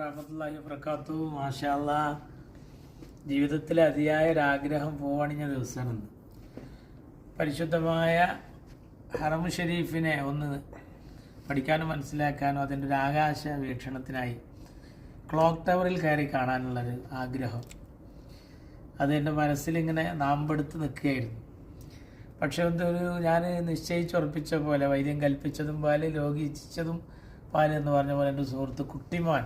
റഹ്മത്തുള്ളാഹി വബറകാത്തു. മാഷാല്ല ജീവിതത്തിലെ അതിയായ ഒരാഗ്രഹം പോവണിഞ്ഞ ദിവസമാണ്. പരിശുദ്ധമായ ഹറം ഷെരീഫിനെ ഒന്ന് പഠിക്കാനും മനസ്സിലാക്കാനും അതിന്റെ ഒരു ആകാശ വീക്ഷണത്തിനായി ക്ലോക്ക് ടവറിൽ കയറി കാണാനുള്ളൊരു ആഗ്രഹം. അത് എന്റെ മനസ്സിലിങ്ങനെ നാമ്പെടുത്ത് നിൽക്കുകയായിരുന്നു. പക്ഷെ എന്തൊരു ഞാൻ നിശ്ചയിച്ചുറപ്പിച്ച പോലെ വൈദ്യം കൽപ്പിച്ചതും പാൽ രോഗിച്ചതും പാൽ എന്ന് പറഞ്ഞ പോലെ എന്റെ സുഹൃത്ത് കുട്ടിമാൻ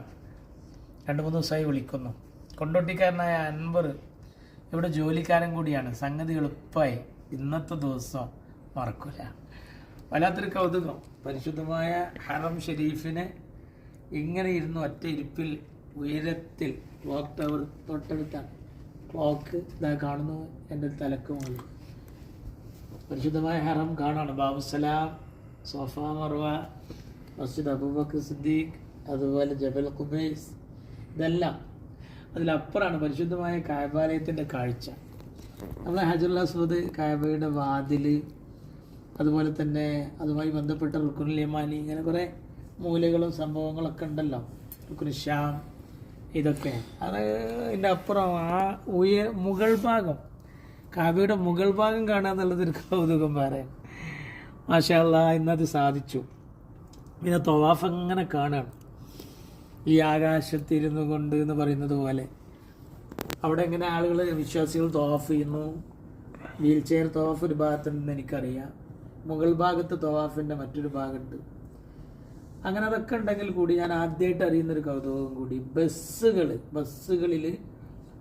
രണ്ട് മൂന്ന് ദിവസമായി വിളിക്കുന്നു. കൊണ്ടോട്ടിക്കാരനായ അൻവർ ഇവിടെ ജോലിക്കാരൻ കൂടിയാണ്. സംഗതി എളുപ്പമായി. ഇന്നത്തെ ദിവസം മറക്കില്ല വല്ലാത്തൊരു കൗതുകം. പരിശുദ്ധമായ ഹറം ഷെരീഫിനെ ഇങ്ങനെ ഇരുന്നു ഒറ്റ ഇരിപ്പിൽ ഉയരത്തിൽ ക്ലോക്ക് ടവർ തൊട്ടടുത്താണ്. ക്ലോക്ക് ഇതാ കാണുന്നു എന്റെ തലക്കുമാണ് പരിശുദ്ധമായ ഹറം കാണാണ്. Bab us Salam Safa Marwa മസ്ജിദ് അബൂബക്കർ സിദ്ദീഖ് അതുപോലെ ജബൽ ഖുബൈസ് ഇതെല്ലാം അതിലപ്പുറമാണ് പരിശുദ്ധമായ കായബാലയത്തിന്റെ കാഴ്ച. നമ്മളെ ഹജറുൽ അസ്വദ് കായബയുടെ വാതിൽ അതുപോലെ തന്നെ അതുമായി ബന്ധപ്പെട്ട റുക്കുനുൽ യമാനി ഇങ്ങനെ കുറേ മൂലകളും സംഭവങ്ങളൊക്കെ ഉണ്ടല്ലോ. റുക്കുനുൽ ഷ്യാം ഇതൊക്കെ. അത് ഇതിന്റെ അപ്പുറം ആ ഉയ മുകൾ ഭാഗം കാവ്യയുടെ മുകൾ ഭാഗം കാണുക എന്നുള്ളതൊരു കൗതുകം പറയാൻ മാഷാല്ല ഇന്നത് സാധിച്ചു. പിന്നെ തൊവാഫ് അങ്ങനെ കാണുകയാണ്. ഈ ആകാശത്തിരുന്നു കൊണ്ട് എന്ന് പറയുന്നത് പോലെ. അവിടെ എങ്ങനെ ആളുകൾ വിശ്വാസികൾ തോഫ് ചെയ്യുന്നു? വീൽ ചെയർ തോഫ് ഒരു ഭാഗത്തുണ്ടെന്ന് എനിക്കറിയാം. മുകൾ ഭാഗത്ത് തോവാഫിന്റെ മറ്റൊരു ഭാഗമുണ്ട്. അങ്ങനെ അതൊക്കെ ഉണ്ടെങ്കിൽ കൂടി ഞാൻ ആദ്യമായിട്ട് അറിയുന്നൊരു കൗതുകം കൂടി. ബസ്സുകൾ ബസ്സുകളിൽ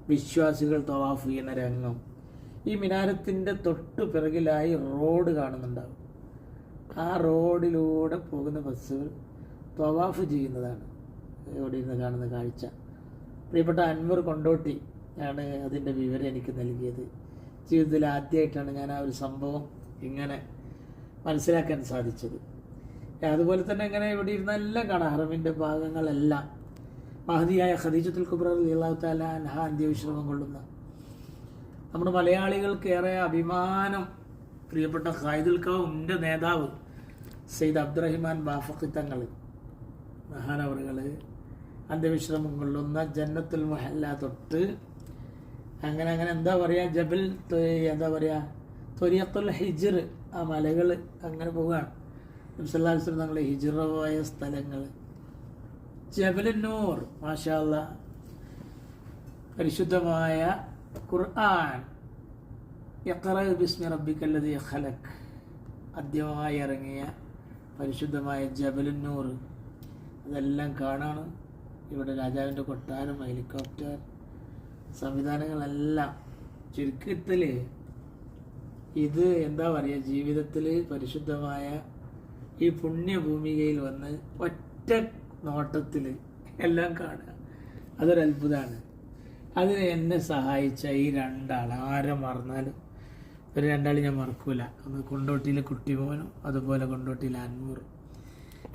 വിശ്വാസികൾ തവാഫ് ചെയ്യുന്ന രംഗം. ഈ മിനാരത്തിന്റെ തൊട്ട് പിറകിലായി റോഡ് കാണുന്നുണ്ടാവും. ആ റോഡിലൂടെ പോകുന്ന ബസ്സുകൾ തവാഫ് ചെയ്യുന്നതാണ്. ഇവിടെ ഇരുന്ന് കാണുന്ന കാഴ്ച. പ്രിയപ്പെട്ട അൻവർ കൊണ്ടോട്ടി ആണ് അതിന്റെ വിവരം എനിക്ക് നൽകിയത്. ജീവിതത്തിൽ ആദ്യമായിട്ടാണ് ഞാൻ ആ ഒരു സംഭവം ഇങ്ങനെ മനസ്സിലാക്കാൻ സാധിച്ചത്. അതുപോലെ തന്നെ ഇങ്ങനെ ഇവിടെ ഇരുന്നെല്ലാം കാണാം. ഹറമിന്റെ ഭാഗങ്ങളെല്ലാം. മഹതിയായ ഖദീജത്തുൽ കുബ്ര അള്ളാഹു താല അൻഹ അന്ത്യവിശ്രമം കൊള്ളുന്ന. നമ്മുടെ മലയാളികൾക്ക് ഏറെ അഭിമാനം പ്രിയപ്പെട്ട ഖായിദുൽ കൗമിന്റെ നേതാവ് സെയ്ദ് അബ്ദുറഹിമാൻ ബാഫഖി തങ്ങൾ മഹാനവറുകൾ അന്ത്യവിശ്രമം കൊള്ളുന്ന ജന്നത്തുൽ മഹല്ല തൊട്ട്. അങ്ങനെ അങ്ങനെ എന്താ പറയുക ജബൽ എന്താ പറയുക തൊരിയത്തുൽ ഹിജിർ ആ മലകൾ അങ്ങനെ പോവുകയാണ്. നബ്സല്ലാസ്ലം തങ്ങൾ ഹിജിറ പോയ സ്ഥലങ്ങൾ. ജബലന്നൂർ മാഷാല്ല പരിശുദ്ധമായ ഖുർആൻ. എത്ര ബിസ്മി റബ്ബിക്കല്ലത് ഖലക് ആദ്യമായി ഇറങ്ങിയ പരിശുദ്ധമായ ജബലന്നൂർ. അതെല്ലാം കാണാണ്. ഇവിടെ രാജാവിന്റെ കൊട്ടാരം ഹെലികോപ്റ്റർ സംവിധാനങ്ങളെല്ലാം ചുരുക്കത്തിൽ ഇത് എന്താ പറയുക ജീവിതത്തിൽ പരിശുദ്ധമായ ഈ പുണ്യഭൂമികയിൽ വന്ന് ഒറ്റ നോട്ടത്തിൽ എല്ലാം കാണുക. അതൊരു അത്ഭുതമാണ് അതിന് എന്നെ സഹായിച്ച ഈ രണ്ടാൾ ആരെ മറന്നാലും ഒരു രണ്ടാൾ ഞാൻ മറക്കൂല. ഒന്ന് കൊണ്ടോട്ടിയിലെ കുട്ടിമോനും അതുപോലെ കൊണ്ടോട്ടിയിലെ കുട്ടി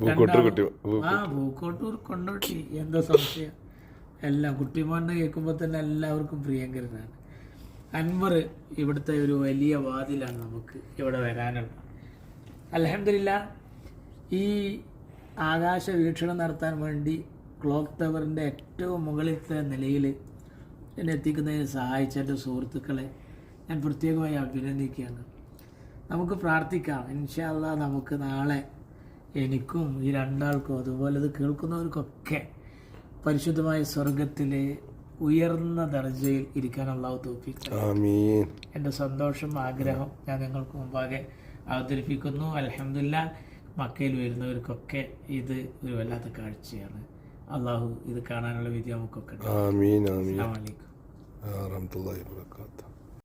ആ പൂക്കോട്ടൂർ കൊണ്ടോട്ടി. എന്താ സംശയം? എല്ലാം കുട്ടിമോനെ കേൾക്കുമ്പോൾ തന്നെ എല്ലാവർക്കും പ്രിയങ്കരനാണ്. അൻവർ ഇവിടുത്തെ ഒരു വലിയ വാതിലാണ് നമുക്ക് ഇവിടെ വരാനുള്ളത്. അലഹമില്ല ഈ ആകാശ വീക്ഷണം നടത്താൻ വേണ്ടി ക്ലോക്ക് ടവറിന്റെ ഏറ്റവും മുകളിലത്തെ നിലയിൽ എന്നെ എത്തിക്കുന്നതിന് സഹായിച്ച എന്റെ സുഹൃത്തുക്കളെ ഞാൻ പ്രത്യേകമായി അഭിനന്ദിക്കുകയാണ്. നമുക്ക് പ്രാർത്ഥിക്കാം. ഇൻഷാല്ല നമുക്ക് നാളെ എനിക്കും ഈ രണ്ടാൾക്കും അതുപോലെ ഇത് കേൾക്കുന്നവർക്കൊക്കെ പരിശുദ്ധമായ സ്വർഗത്തിലെ ഉയർന്ന ദർജയിൽ ഇരിക്കാൻ അള്ളാഹു എന്റെ സന്തോഷം ആഗ്രഹം ഞാൻ നിങ്ങൾക്ക് മുമ്പാകെ അവതരിപ്പിക്കുന്നു. അലഹമില്ല മക്കയിൽ വരുന്നവർക്കൊക്കെ ഇത് ഒരു വല്ലാത്ത കാഴ്ചയാണ്. അള്ളാഹു ഇത് കാണാനുള്ള വിധി നമുക്കൊക്കെ അസ്സാം വലൈക്കും